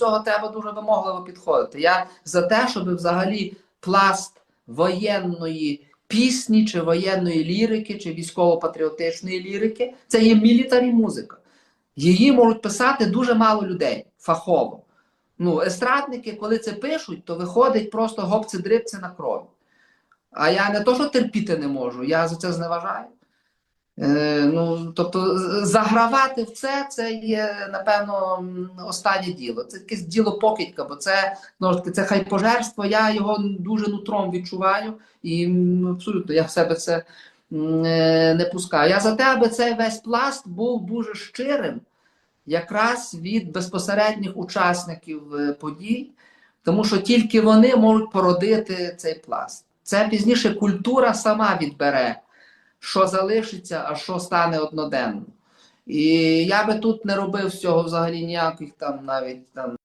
цього треба дуже вимогливо підходити. Я за те, щоб взагалі пласт воєнної пісні, чи воєнної лірики, чи військово-патріотичної лірики це є мілітарі музика. Її можуть писати дуже мало людей фахово. Ну, естрадники, коли це пишуть, то виходить просто гопці-дрибці на крові. А я не то, що терпіти не можу, я за це зневажаю. Е, ну, тобто, загравати в це, це є, напевно, останнє діло. Це якесь діло покидька, бо це, ж таки, це хайпожерство, я його дуже нутром відчуваю, і абсолютно я в себе це е, не пускаю. Я за те, аби цей весь пласт був дуже щирим, якраз від безпосередніх учасників е, подій, тому що тільки вони можуть породити цей пласт. Це пізніше культура сама відбере, що залишиться, а що стане одноденно. І я би тут не робив з цього взагалі ніяких там навіть там